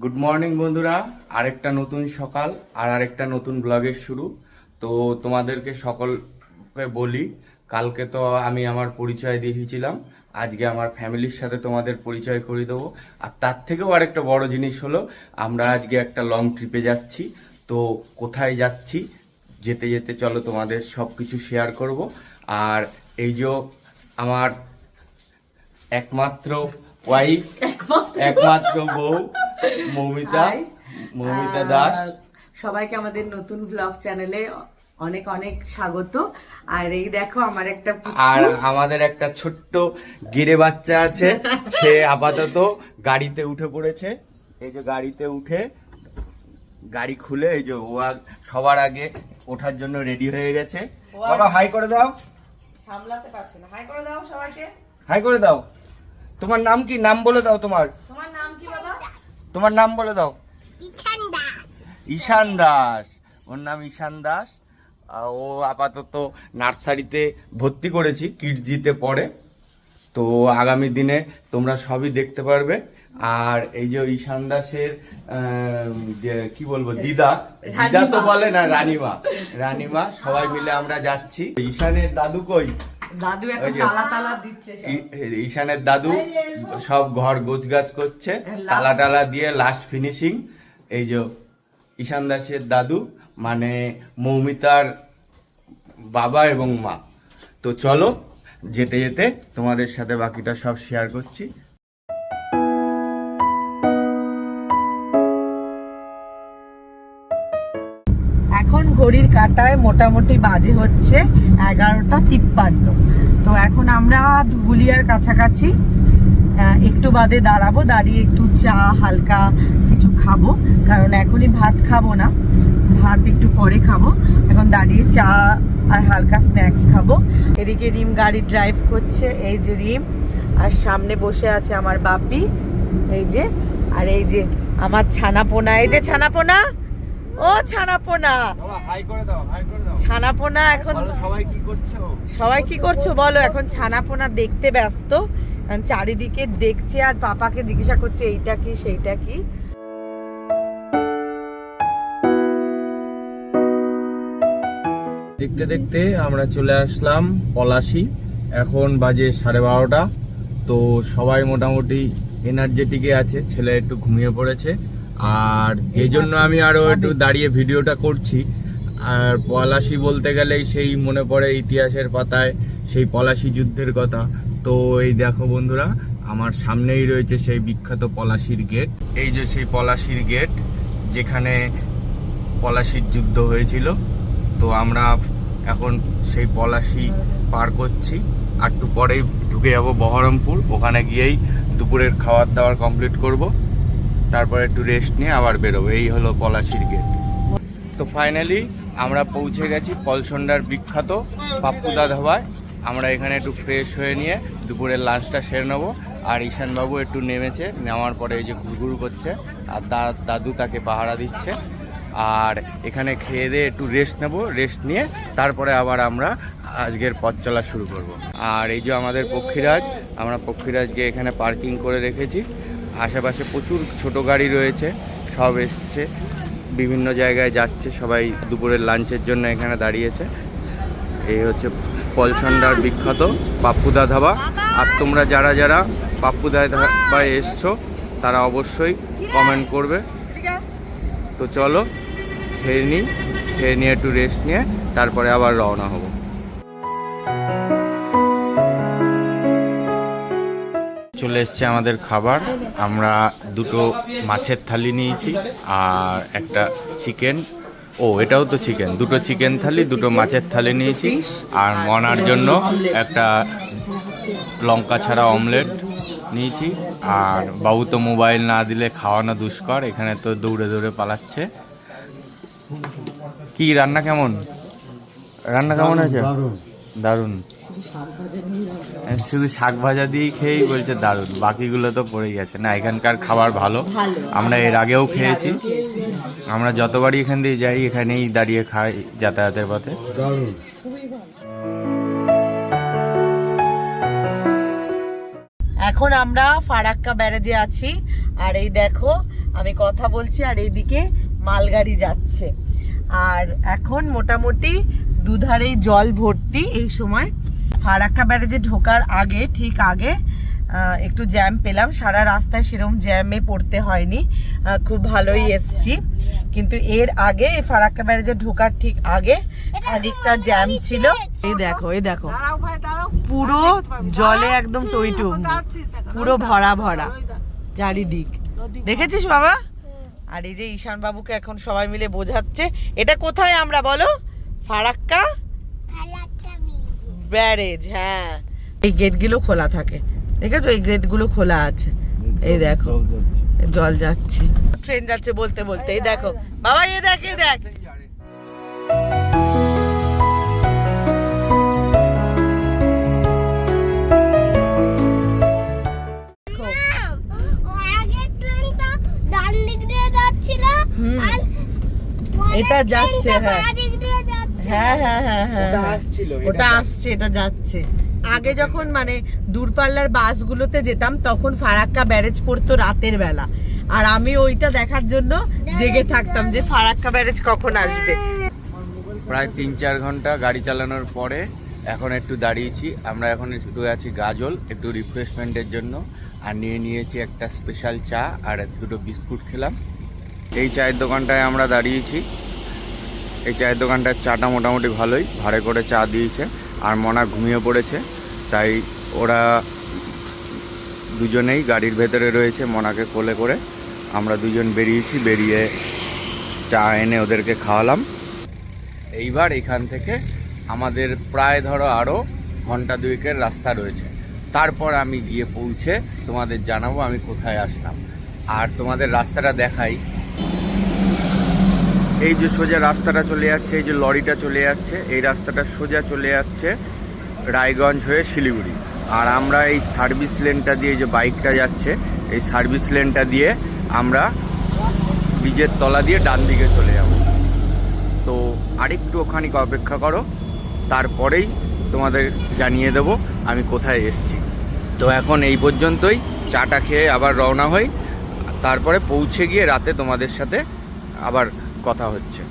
Good morning বন্ধুরা। আরেকটা নতুন সকাল আর আরেকটা নতুন ব্লগের শুরু। তো তোমাদেরকে সকলকে বলি কালকে তো আমি আমার পরিচয় দিয়েছিলাম আজকে আমার ফ্যামিলির সাথে তোমাদের পরিচয় করে দেবো। আর তার থেকেও আরেকটা বড় জিনিস হলো আমরা আজকে একটা লং ট্রিপে যাচ্ছি। তো কোথায় যাচ্ছি যেতে যেতে চলো তোমাদের সব কিছু শেয়ার করব। আর এই যে আমার একমাত্র ওয়াইফ একমাত্র বউ মৌমিতা. মৌমিতা দাস। সবাইকে আমাদের নতুন ব্লগ চ্যানেলে অনেক অনেক স্বাগত। আর এই দেখো আমার একটা আর আমাদের একটা ছোট্ট গিরে বাচ্চা আছে সে আপাতত গাড়িতে উঠে পড়েছে। এই যে গাড়িতে উঠে গাড়ি খুলে এই যে ও সবার আগে ওঠার জন্য রেডি হয়ে গেছে। বাবা হাই করে দাও। সামলাতে পারছে না। হাই করে দাও সবাইকে। হাই করে দাও। তোমার নাম কি? নাম বলে দাও তোমার। তোমার নাম বলে দাও। ঈশান দাস। ওর নাম ঈশান দাস। ও আপাতত নার্সারিতে ভর্তি করেছি কিডজিতে পড়ে। তো আগামী দিনে তোমরা সবই দেখতে পারবে। আর এই যে ঈশান দাসের যে কি বলব দিদা। দিদা তো বলে না রানীমা। রানীমা সবাই মিলে আমরা যাচ্ছি। ঈশানের দাদু কই? দাদু এখন তালা তালা দিচ্ছে ঈশানের দাদু সব ঘর গোছগাছ করছে Last- তালা টালা দিয়ে লাস্ট ফিনিশিং এই যে ঈশান দাসের দাদু মানে মৌমিতার বাবা এবং মা। তো চলো যেতে যেতে তোমাদের সাথে বাকিটা সব শেয়ার করছি। ঘড়ির কাটায় মোটামুটি বাজে হচ্ছে এগারোটা তিপ্পান্ন। তো এখন আমরা ধুবুলিয়ার কাছাকাছি একটু বাদে দাঁড়াবো, দাঁড়িয়ে একটু চা, হালকা কিছু খাব, কারণ এখনই ভাত খাব না, ভাত একটু পরে খাব। এখন দাঁড়িয়ে চা আর হালকা স্ন্যাক্স খাব। এদিকে রিম গাড়ি ড্রাইভ করছে, এই যে রিম, আর সামনে বসে আছে আমার বাপি এই যে, আর এই যে আমার ছানাপোনা, এই যে ছানাপোনা ও ছানাপোনা। হাই করে দাও হাই ছানাপোনা এখন সবাই কি করছ? সবাই কি করছ? বলো এখন ছানাপোনা দেখতে ব্যস্ত। এখন চারিদিকে দেখছে আর পাপাকে জিজ্ঞাসা করছে এইটা কি সেইটা কি? দেখতে দেখতে আমরা চলে আসলাম পলাশি। এখন বাজে সাড়ে বারোটা। তো সবাই মোটামুটি এনার্জেটিকে আছে ছেলে একটু ঘুমিয়ে পড়েছে। আর যে জন্য আমি আরও একটু দাঁড়িয়ে ভিডিওটা করছি আর পলাশি বলতে গেলেই সেই মনে পড়ে ইতিহাসের পাতায় সেই পলাশি যুদ্ধের কথা। তো এই দেখো বন্ধুরা আমার সামনেই রয়েছে সেই বিখ্যাত পলাশির গেট। এই যে সেই পলাশির গেট যেখানে পলাশির যুদ্ধ হয়েছিল। তো আমরা এখন সেই পলাশি পার করছি। আর একটু পরেই ঢুকে যাব বহরমপুর। ওখানে গিয়েই দুপুরের খাবার দাবার কমপ্লিট করব। তারপরে একটু রেস্ট নিয়ে আবার বেরোবো। এই হলো পলাশির গেট তো ফাইনালি আমরা পৌঁছে গেছি পলসন্ডার বিখ্যাত পাপ্পুদা ধাবায়। আমরা এখানে একটু ফ্রেশ হয়ে নিয়ে দুপুরের লাঞ্চটা সেরে নেব। আর ঈশানবাবু একটু নেমেছে, নেওয়ার পরে এই যে ঘুরঘুর করছে, আর দাদু তাকে পাহারা দিচ্ছে। আর এখানে খেয়ে দিয়ে একটু রেস্ট নেব রেস্ট নিয়ে তারপরে আবার আমরা আজকের পথ চলা শুরু করব। আর এই যে আমাদের পক্ষীরাজ, আমরা পক্ষীরাজকে এখানে পার্কিং করে রেখেছি। আশেপাশে প্রচুর ছোট গাড়ি রয়েছে, সব এসছে। বিভিন্ন জায়গায় যাচ্ছে, সবাই দুপুরের লাঞ্চের জন্য এখানে দাঁড়িয়েছে। এই হচ্ছে পলসন্ডার বিখ্যাত পাপ্পুদা ধাবা আর তোমরা যারা যারা পাপ্পুদা ধাবায় এসছো, তারা অবশ্যই কমেন্ট করবে। তো চলো, খেয়ে নিই, খেয়ে নিয়ে একটু রেস্ট নিয়ে, তারপরে আবার রওনা হব। চলে এসছে আমাদের খাবার। আমরা দুটো মাছের থালি নিয়েছি আর একটা চিকেন। ও এটাও তো চিকেন। দুটো চিকেন থালি দুটো মাছের থালি নিয়েছি আর মনার জন্য একটা লঙ্কা ছাড়া অমলেট নিয়েছি। আর বাবু তো মোবাইল না দিলে খাওয়ানো দুষ্কর এখানে তো দৌড়ে দৌড়ে পালাচ্ছে। কি রান্না কেমন? রান্না কেমন আছে দারুণ। শুধু শাক ভাজা দিয়েই খেয়েই বলছে দারুণ বাকিগুলো তো পড়েই গেছে। না এখানকার খাবার ভালো। ভালো। আমরা এর আগেও খেয়েছি। আমরা যতবারই এখান দিয়ে যাই এখানেই দাঁড়িয়ে খাই যাতায়াতের পথে। এখন আমরা ফারাক্কা ব্যারেজে আছি। আর এই দেখো আমি কথা বলছি আর এইদিকে মালগাড়ি যাচ্ছে। আর এখন মোটামুটি দুধারেই জল ভর্তি এই সময়। ফারাক্কা ব্যারেজে ঢোকার আগে ঠিক আগে একটু জ্যাম পেলাম। সারা রাস্তায় সেরকম জ্যামে পড়তে হয়নি। খুব ভালোই এসছি। কিন্তু এর আগে এই ফারাক্কা ব্যারেজে ঢোকার ঠিক আগে খানিকটা জ্যাম ছিল। এই দেখো এই দেখো। পুরো জলে একদম টইটুম পুরো ভরা ভরা। চারিদিক। দেখেছিস বাবা? আর এই যে ঈশান বাবুকে এখন সবাই মিলে বোঝাচ্ছে। এটা কোথায় আমরা বলো? ফারাক্কা ব্যারেজ হ্যাঁ। এই গেটগুলো খোলা থাকে। দেখেছ? এই গেটগুলো খোলা আছে। এই দেখো। জল যাচ্ছে। ট্রেন যাচ্ছে। বলতে বলতে। এই দেখো। বাবা এই দেখ এই দেখ। এটা যাচ্ছে, হ্যাঁ। হ্যাঁ হ্যাঁ হ্যাঁ হ্যাঁ ওটা হ্যাঁ। আসছিল, ওটা আসছে এটা যাচ্ছে। আগে যখন মানে দূরপাল্লার বাসগুলোতে যেতাম তখন ফারাক্কা ব্যারেজ পড়তো রাতের বেলা। আর আমি ওইটা দেখার জন্য জেগে থাকতাম যে ফারাক্কা ব্যারেজ কখন আসবে। প্রায় তিন চার ঘণ্টা গাড়ি চালানোর পরে এখন একটু দাঁড়িয়েছি। আমরা এখন একটু আছি গাজল একটু রিফ্রেশমেন্টের জন্য। আর নিয়ে নিয়েছি একটা স্পেশাল চা আর দুটো বিস্কুট খেলাম। এই চায়ের দোকানটায় আমরা দাঁড়িয়েছি। এই চায়ের দোকানটার চাটা মোটামুটি ভালোই, ভাড়ে করে চা দিয়েছে আর মনা ঘুমিয়ে পড়েছে, তাই ওরা দুজনেই গাড়ির ভেতরে রয়েছে মনাকে কোলে করে। আমরা দুজন বেরিয়েছি, বেরিয়ে চা এনে ওদেরকে খাওয়ালাম। এইবার এখান থেকে আমাদের প্রায় ধরো আরও ঘণ্টা দুয়েকের রাস্তা রয়েছে। তারপর আমি গিয়ে পৌঁছে তোমাদের জানাব আমি কোথায় আসলাম। আর তোমাদের রাস্তাটা দেখাই। এই যে সোজা রাস্তাটা চলে যাচ্ছে, এই যে লরিটা চলে যাচ্ছে, এই রাস্তাটা সোজা চলে যাচ্ছে রায়গঞ্জ হয়ে শিলিগুড়ি। আর আমরা এই সার্ভিস লেনটা দিয়ে যে বাইকটা যাচ্ছে, এই সার্ভিস লেনটা দিয়ে আমরা ব্রিজের তলা দিয়ে ডান দিকে চলে যাব। তো আরেকটু ওখানে অপেক্ষা করো, তারপরেই তোমাদের জানিয়ে দেব আমি কোথায় এসছি। তো এখন এই পর্যন্তই, চাটা খেয়ে আবার রওনা হই, তারপরে পৌঁছে গিয়ে রাতে তোমাদের সাথে আবার কথা হচ্ছে।